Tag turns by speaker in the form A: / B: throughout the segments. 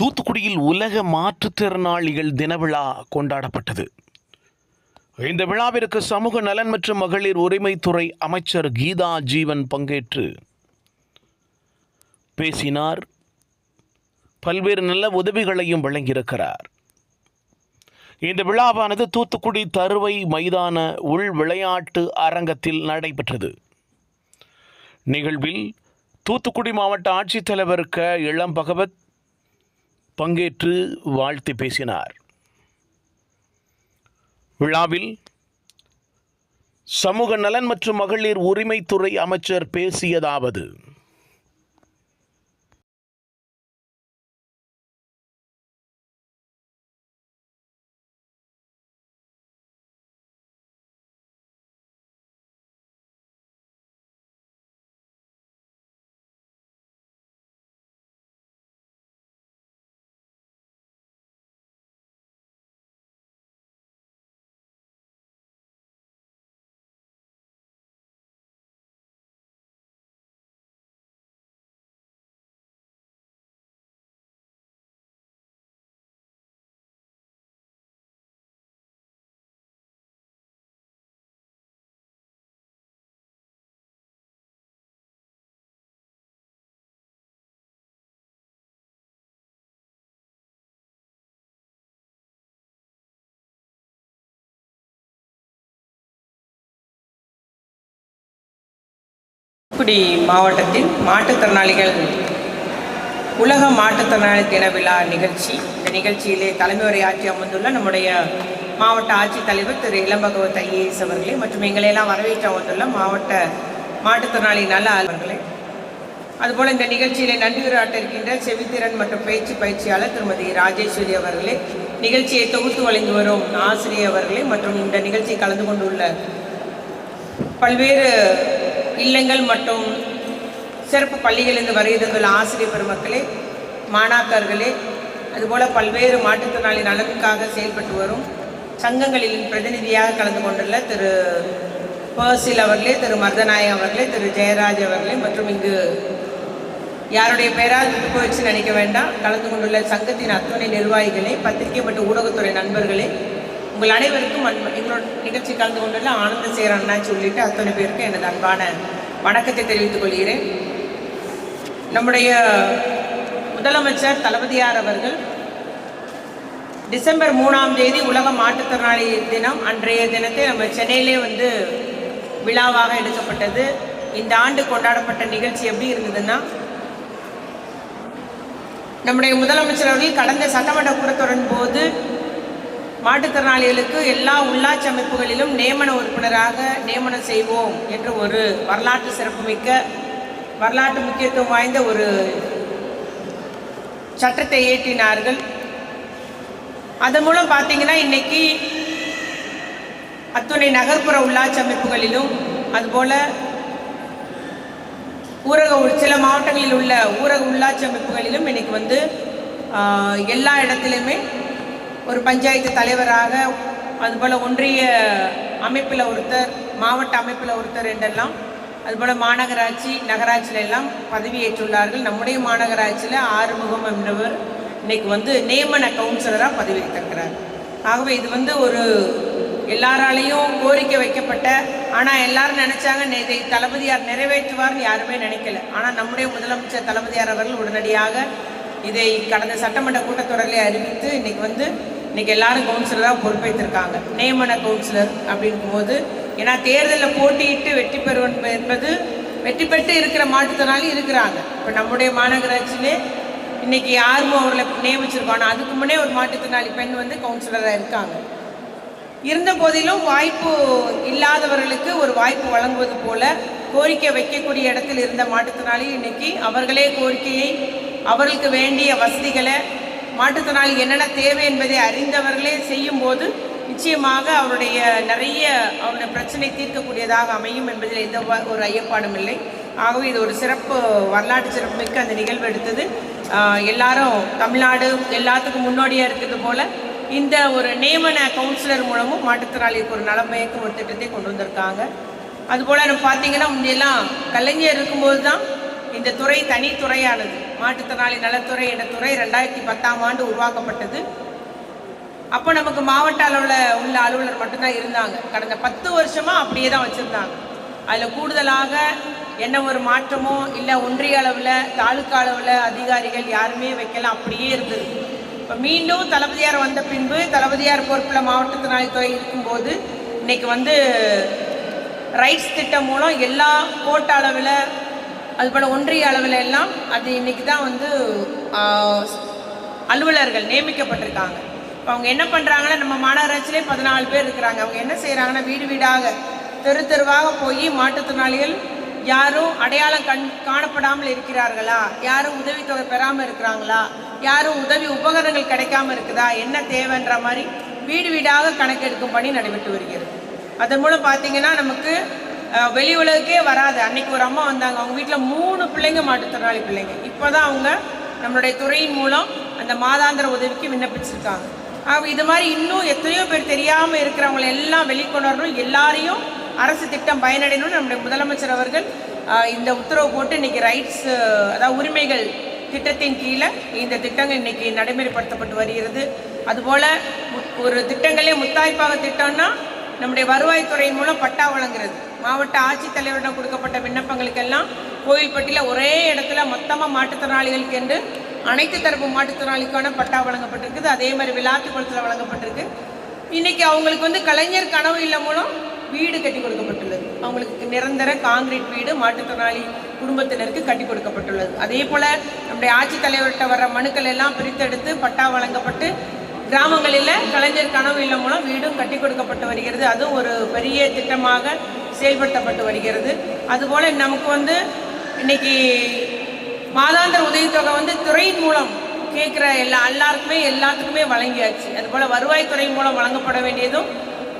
A: தூத்துக்குடியில் உலக மாற்றுத்திறனாளிகள் தின விழா கொண்டாடப்பட்டது. இந்த விழாவிற்கு சமூக நலன் மற்றும் மகளிர் உரிமைத்துறை அமைச்சர் கீதா ஜீவன் பங்கேற்று பேசினார். பல்வேறு நல்ல உதவிகளையும் வழங்கியிருக்கிறார். இந்த விழாவானது தூத்துக்குடி தருவை மைதான உள் விளையாட்டு அரங்கத்தில் நடைபெற்றது. நிகழ்வில் தூத்துக்குடி மாவட்ட ஆட்சித்தலைவர் க இளம் பகவத் பங்கேற்று வாழ்த்து பேசினார். விழாவில் சமூக நலன் மற்றும் மகளிர் உரிமைத்துறை அமைச்சர் பேசியதாவது
B: தூத்துக்குடி மாவட்டத்தில் மாற்றுத்திறனாளிகள் உலக மாற்றுத்திறனாளி தின விழா நிகழ்ச்சி. இந்த நிகழ்ச்சியிலே தலைமை உரையாற்றி அமர்ந்துள்ள நம்முடைய மாவட்ட ஆட்சித்தலைவர் திரு இளம்பகவத் ஐஏஎஸ் அவர்களே மற்றும் எங்களையெல்லாம் வரவேற்று அமர்ந்துள்ள மாவட்ட மாற்றுத்திறனாளி நல அலுவலர்களே அதுபோல் இந்த நிகழ்ச்சியிலே நன்றி இருக்கின்ற செவித்திறன் மற்றும் பயிற்சி பயிற்சியாளர் திருமதி ராஜேஸ்வரி அவர்களே நிகழ்ச்சியை தொகுத்து வழங்கி வரும் ஆசிரியர் அவர்களே மற்றும் இந்த நிகழ்ச்சியை கலந்து கொண்டுள்ள பல்வேறு இல்லங்கள் மற்றும் சிறப்பு பள்ளிகளிலிருந்து வருகிறதுள்ள ஆசிரியர் பெருமக்களே மாணாக்கர்களே அதுபோல் பல்வேறு மாற்றுத்திறனாளி நலனுக்காக செயல்பட்டு வரும் சங்கங்களின் பிரதிநிதியாக கலந்து கொண்டுள்ள திரு பர்சில் அவர்களே திரு மர்தநாயகம் அவர்களே திரு ஜெயராஜ் அவர்களே மற்றும் இங்கு யாருடைய பெயராக போயிடுச்சு நினைக்க வேண்டாம். கலந்து கொண்டுள்ள சங்கத்தின் அத்துணை நிர்வாகிகளே பத்திரிகை மற்றும் ஊடகத்துறை நண்பர்களே உங்கள் அனைவருக்கும் அன்பு. எங்களோட நிகழ்ச்சி கலந்து கொண்டுள்ள ஆனந்த சேர அண்ணாச்சி உள்ளிட்ட அத்தனை பேருக்கு எனது அன்பான வணக்கத்தை தெரிவித்துக் கொள்கிறேன். நம்முடைய முதலமைச்சர் தளபதியார் அவர்கள் டிசம்பர் மூணாம் தேதி உலக மாற்றுத்திறனாளி தினம் அன்றைய தினத்தை நம்ம சென்னையிலே வந்து விழாவாக எடுக்கப்பட்டது. இந்த ஆண்டு கொண்டாடப்பட்ட நிகழ்ச்சி எப்படி இருந்ததுன்னா நம்முடைய முதலமைச்சர் அவர்கள் கடந்த சட்டமன்ற கூட்டத்தொடரின் போது மாற்றுத்திறனாளிகளுக்கு எல்லா உள்ளாட்சி அமைப்புகளிலும் நியமன உறுப்பினராக நியமனம் செய்வோம் என்று ஒரு வரலாற்று சிறப்புமிக்க வரலாற்று முக்கியத்துவம் வாய்ந்த ஒரு சட்டத்தை இயற்றினார்கள். அதன் மூலம் பார்த்தீங்கன்னா இன்னைக்கு அத்துணை நகர்ப்புற உள்ளாட்சி அமைப்புகளிலும் அதுபோல ஊரக சில மாவட்டங்களில் உள்ள ஊரக உள்ளாட்சி அமைப்புகளிலும் இன்னைக்கு வந்து எல்லா இடத்துலையுமே ஒரு பஞ்சாயத்து தலைவராக அதுபோல் ஒன்றிய அமைப்பில் ஒருத்தர் மாவட்ட அமைப்பில் ஒருத்தர் என்றெல்லாம் அதுபோல் மாநகராட்சி நகராட்சியில எல்லாம் பதவியேற்றுள்ளார்கள். நம்முடைய மாநகராட்சியில் ஆறுமுகம் என்றவர் இன்னைக்கு வந்து நியமன கவுன்சிலராக பதவியேற்றிருக்கிறார். ஆகவே இது வந்து ஒரு எல்லாராலையும் கோரிக்கை வைக்கப்பட்ட ஆனால் எல்லாரும் நினச்சாங்க இதை தளபதியார் நிறைவேற்றுவார்னு யாருமே நினைக்கல. ஆனால் நம்முடைய முதலமைச்சர் தளபதியார் அவர்கள் உடனடியாக இதை கடந்த சட்டமன்ற கூட்டத்தொடரிலே அறிவித்து இன்னைக்கு வந்து இன்னைக்கு எல்லாரும் கவுன்சிலராக பொறுப்பேற்றிருக்காங்க நியமன கவுன்சிலர் அப்படிங்கும் போது ஏன்னா தேர்தலில் போட்டியிட்டு வெற்றி பெறுவன் என்பது வெற்றி பெற்று இருக்கிற மாற்றுத்திறனாளி இருக்கிறாங்க. இப்போ நம்முடைய மாநகராட்சியிலே இன்னைக்கு யாரும் அவர்களை நியமிச்சிருக்கோம். ஆனால் அதுக்கு முன்னே ஒரு மாற்றுத்திறனாளி பெண் வந்து கவுன்சிலராக இருக்காங்க. இருந்த போதிலும் வாய்ப்பு இல்லாதவர்களுக்கு ஒரு வாய்ப்பு வழங்குவது போல கோரிக்கை வைக்கக்கூடிய இடத்தில் இருந்த மாற்றுத்திறனாளி இன்னைக்கு அவர்களே கோரிக்கையை அவர்களுக்கு வேண்டிய வசதிகளை மாற்றுத்திறனாளி என்னென்ன தேவை என்பதை அறிந்தவர்களே செய்யும்போது நிச்சயமாக அவருடைய நிறைய அவருடைய பிரச்சனை தீர்க்கக்கூடியதாக அமையும் என்பதில் எந்த ஒரு ஐயப்பாடும் இல்லை. ஆகவே இது ஒரு சிறப்பு வரலாற்று சிறப்புமிக்க அந்த நிகழ்வு எடுத்தது. எல்லாரும் தமிழ்நாடு எல்லாத்துக்கும் முன்னோடியாக இருக்கிறது போல இந்த ஒரு நியமன கவுன்சிலர் மூலமும் மாற்றுத்திறனாளிக்கு ஒரு நலமயக்கும் ஒரு திட்டத்தை கொண்டு வந்திருக்காங்க. அதுபோல் நம்ம பார்த்தீங்கன்னா முந்தையெல்லாம் கலைஞர் இருக்கும்போது தான் இந்த துறை தனித்துறையானது மாற்றுத்திறனாளி நலத்துறை என்ற துறை ரெண்டாயிரத்தி பத்தாம் ஆண்டு உருவாக்கப்பட்டது. அப்போ நமக்கு மாவட்ட அளவில் உள்ள அலுவலர் மட்டும்தான் இருந்தாங்க. கடந்த பத்து வருஷமாக அப்படியே தான் வச்சுருந்தாங்க. அதில் கூடுதலாக என்ன ஒரு மாற்றமோ இல்லை ஒன்றிய அளவில் தாலுக்கா அளவில் அதிகாரிகள் யாருமே வைக்கல அப்படியே இருந்தது. இப்போ மீண்டும் தளபதியார் வந்த பின்பு தளபதியார் பொறுப்பில் மாவட்டத்தினாலித்துறை இருக்கும்போது இன்னைக்கு வந்து ரைட்ஸ் திட்டம் மூலம் எல்லா கோட்ட அளவில் அதுபோல் ஒன்றிய அளவில் எல்லாம் அது இன்னைக்கு தான் வந்து அலுவலர்கள் நியமிக்கப்பட்டிருக்காங்க. இப்போ அவங்க என்ன பண்ணுறாங்கன்னா நம்ம மாநகராட்சியிலே பதினாலு பேர் இருக்கிறாங்க. அவங்க என்ன செய்கிறாங்கன்னா வீடு வீடாக தெரு தெருவாக போய் மாற்றுத்திறனாளிகள் யாரும் அடையாளம் கண் காணப்படாமல் இருக்கிறார்களா? யாரும் உதவித்தொகை பெறாமல் இருக்கிறாங்களா? யாரும் உதவி உபகரணங்கள் கிடைக்காம இருக்குதா? என்ன தேவைன்ற மாதிரி வீடு வீடாக கணக்கெடுக்கும் பணி நடைபெற்று வருகிறது. அதன் மூலம் பார்த்தீங்கன்னா நமக்கு வெளி உலகக்கே வராது. அன்னைக்கு ஒரு அம்மா வந்தாங்க. அவங்க வீட்டில் மூணு பிள்ளைங்க மாற்றுத்திறனாளி பிள்ளைங்க. இப்போ தான் அவங்க நம்மளுடைய துறையின் மூலம் அந்த மாதாந்திர உதவிக்கு விண்ணப்பிச்சிருக்காங்க. ஆக இது மாதிரி இன்னும் எத்தனையோ பேர் தெரியாமல் இருக்கிறவங்களை எல்லாம் வெளிக்கொண்டு வரணும் எல்லாரையும் அரசு திட்டம் பயனடையணும்னு நம்முடைய முதலமைச்சர் அவர்கள் இந்த உத்தரவு போட்டு இன்னைக்கு ரைட்ஸ் அதாவது உரிமைகள் திட்டத்தின் கீழே இந்த திட்டங்கள் இன்னைக்கு நடைமுறைப்படுத்தப்பட்டு வருகிறது. அதுபோல் ஒரு திட்டங்களே முத்தாய்ப்பாக திட்டம்னா நம்முடைய வருவாய்த்துறையின் மூலம் பட்டா வழங்குறது. மாவட்ட ஆட்சித்தலைவரிடம் கொடுக்கப்பட்ட விண்ணப்பங்களுக்கெல்லாம் கோயில்பட்டியில் ஒரே இடத்துல மொத்தமாக மாற்றுத்திறனாளிகளுக்கு என்று அனைத்து தரப்பு மாற்றுத்திறனாளிக்கான பட்டா வழங்கப்பட்டிருக்குது. அதே மாதிரி விளாத்துக்குளத்தில் வழங்கப்பட்டிருக்கு. இன்றைக்கி அவங்களுக்கு வந்து கலைஞர் கனவு இல்லை மூலம் வீடு கட்டி கொடுக்கப்பட்டுள்ளது. அவங்களுக்கு நிரந்தர காங்கிரீட் வீடு மாற்றுத்திறனாளி குடும்பத்தினருக்கு கட்டி கொடுக்கப்பட்டுள்ளது. அதே போல் நம்முடைய ஆட்சித்தலைவர்கிட்ட வர்ற மனுக்கள் எல்லாம் பிரித்தெடுத்து பட்டா வழங்கப்பட்டு கிராமங்களில் கலைஞர் கனவு இல்லம் மூலம் வீடும் கட்டி கொடுக்கப்பட்டு வருகிறது. அதுவும் ஒரு பெரிய திட்டமாக செயல்படுத்தப்பட்டு வருகிறது. அதுபோல் நமக்கு வந்து இன்னைக்கு மாதாந்திர உதவித்தொகை வந்து துறையின் மூலம் கேட்குற எல்லா எல்லாருக்குமே எல்லாத்துக்குமே வழங்கியாச்சு. அதுபோல் வருவாய்த்துறை மூலம் வழங்கப்பட வேண்டியதும்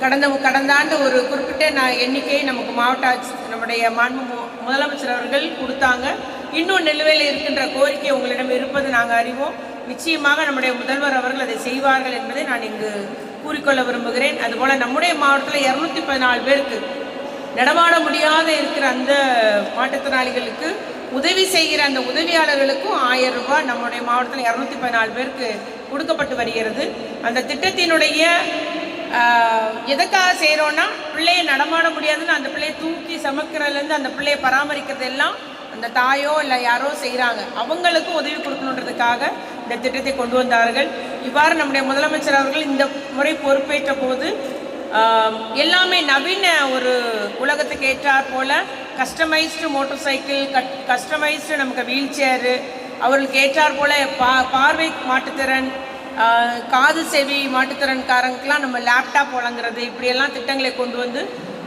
B: கடந்த கடந்த ஆண்டு ஒரு குறிப்பிட்ட நான் எண்ணிக்கையை நமக்கு மாவட்ட ஆட்சி நம்முடைய மாண்பு மு- முதலமைச்சர் அவர்கள் கொடுத்தாங்க. இன்னும் நிலுவையில் இருக்கின்ற கோரிக்கை உங்களிடம் இருப்பது நாங்கள் அறிவோம். நிச்சயமாக நம்முடைய முதல்வர் அவர்கள் அதை செய்வார்கள் என்பதை நான் இங்கு கூறிக்கொள்ள விரும்புகிறேன். அதுபோல் நம்முடைய மாவட்டத்தில் இரநூத்தி பதினாலு பேருக்கு நடமாட முடியாத இருக்கிற அந்த மாற்றுத்திறனாளிகளுக்கு உதவி செய்கிற அந்த உதவியாளர்களுக்கும் ஆயிரம் ரூபாய் நம்முடைய மாவட்டத்தில் இரநூத்தி பதினாலு பேருக்கு கொடுக்கப்பட்டு வருகிறது. அந்த திட்டத்தினுடைய எதுக்காக செய்கிறோன்னா பிள்ளையை நடமாட முடியாதுன்னு அந்த பிள்ளையை தூக்கி சமக்கிறதுலேருந்து அந்த பிள்ளையை பராமரிக்கிறது எல்லாம் அந்த தாயோ இல்லை யாரோ செய்கிறாங்க அவங்களுக்கும் உதவி கொடுக்கணுன்றதுக்காக இந்த திட்டத்தை கொண்டு வந்தார்கள். இவ்வாறு நம்முடைய முதலமைச்சர் அவர்கள் இந்த முறை பொறுப்பேற்ற போது எல்லாமே நவீன ஒரு உலகத்துக்கு ஏற்றாற் போல customised motor cycle cut customised நமக்கு வீல் சேரு அவர்களுக்கு ஏற்றாற் போல பா பார்வை மாட்டுத்திறன் காது செவி மாட்டுத்திறன்காரங்களுக்கெல்லாம் நம்ம லேப்டாப் வழங்குறது இப்படியெல்லாம் திட்டங்களை கொண்டு வந்து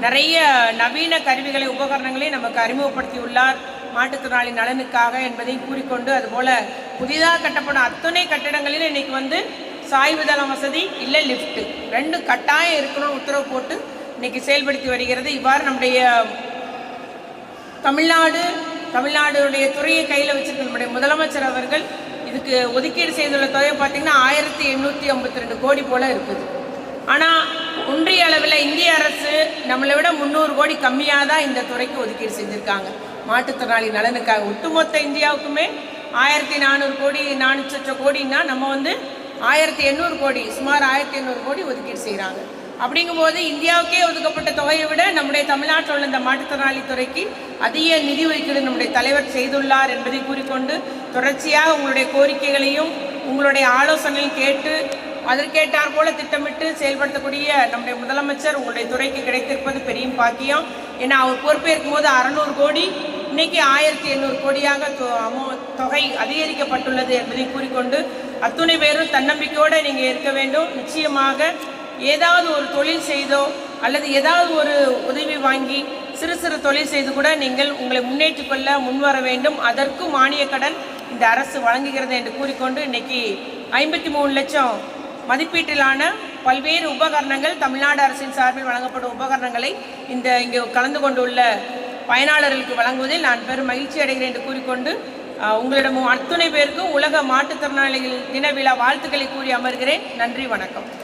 B: நிறைய நவீன கருவிகளை உபகரணங்களை நமக்கு அறிமுகப்படுத்தியுள்ளார். மாற்றுத்திறனாளி நலனுக்காக என்பதையும் கூறிக்கொண்டு அதுபோல புதிதாக கட்டப்படும் அத்தனை கட்டிடங்களிலும் இன்னைக்கு வந்து சாய்வுதளம் வசதி இல்லை லிஃப்ட்டு ரெண்டு கட்டாயம் இருக்கணும்னு உத்தரவு போட்டு இன்னைக்கு செயல்படுத்தி வருகிறது. இவ்வாறு நம்முடைய தமிழ்நாடு தமிழ்நாடுடைய துறையை கையில் வச்சிருக்க நம்முடைய முதலமைச்சர் அவர்கள் இதுக்கு ஒதுக்கீடு செய்துள்ள தொகை பார்த்தீங்கன்னா ஆயிரத்தி எண்ணூற்றி ஐம்பத்தி ரெண்டு கோடி போல் இருக்குது. ஆனால் ஒன்றிய அளவில் இந்திய அரசு நம்மளை விட முந்நூறு கோடி கம்மியாக தான் இந்த துறைக்கு ஒதுக்கீடு செஞ்சுருக்காங்க. மாற்றுத்திறனாளி நலனுக்காக ஒட்டுமொத்த இந்தியாவுக்குமே ஆயிரத்தி நானூறு கோடி நானூற்றி சொச்ச கோடின்னா நம்ம வந்து ஆயிரத்தி எண்ணூறு கோடி சுமார் ஆயிரத்தி எண்ணூறு கோடி ஒதுக்கீடு செய்கிறாங்க அப்படிங்கும்போது இந்தியாவுக்கே ஒதுக்கப்பட்ட தொகையை விட நம்முடைய தமிழ்நாட்டில் உள்ள இந்த மாற்றுத்திறனாளி துறைக்கு அதிக நிதி ஒதுக்கீடு நம்முடைய தலைவர் செய்துள்ளார் என்பதை கூறிக்கொண்டு தொடர்ச்சியாக உங்களுடைய கோரிக்கைகளையும் உங்களுடைய ஆலோசனையும் கேட்டு அதற்கேட்டார் போல திட்டமிட்டு செயல்படுத்தக்கூடிய நம்முடைய முதலமைச்சர் உங்களுடைய துறைக்கு கிடைத்திருப்பது பெரிய பாக்கியம். ஏன்னா அவர் பொறுப்பேற்கும் போது அறநூறு கோடி இன்னைக்கு ஆயிரத்தி எண்ணூறு கோடியாக தொ- தொகை அதிகரிக்கப்பட்டுள்ளது என்பதை கூறிக்கொண்டு அத்துணை பேரும் தன்னம்பிக்கையோடு நீங்கள் இருக்க வேண்டும். நிச்சயமாக ஏதாவது ஒரு தொழில் செய்தோ அல்லது ஏதாவது ஒரு உதவி வாங்கி சிறு சிறு தொழில் செய்து கூட நீங்கள் உங்களை முன்னேற்றிக் கொள்ள முன்வர வேண்டும். அதற்கும் மானிய கடன் இந்த அரசு வழங்குகிறது என்று கூறிக்கொண்டு இன்னைக்கு ஐம்பத்தி மூணு லட்சம் மதிப்பீட்டிலான பல்வேறு உபகரணங்கள் தமிழ்நாடு அரசின் சார்பில் வழங்கப்படும் உபகரணங்களை இந்த இங்கே கலந்து கொண்டுள்ள பயனாளர்களுக்கு வழங்குவதில் நான் பெரும் மகிழ்ச்சி அடைகிறேன் என்று கூறிக்கொண்டு உங்களிடம் அத்துணை பேருக்கும் உலக மாற்றுத்திறனாளிகள் தின விழா வாழ்த்துக்களை கூறி அமர்கிறேன். நன்றி வணக்கம்.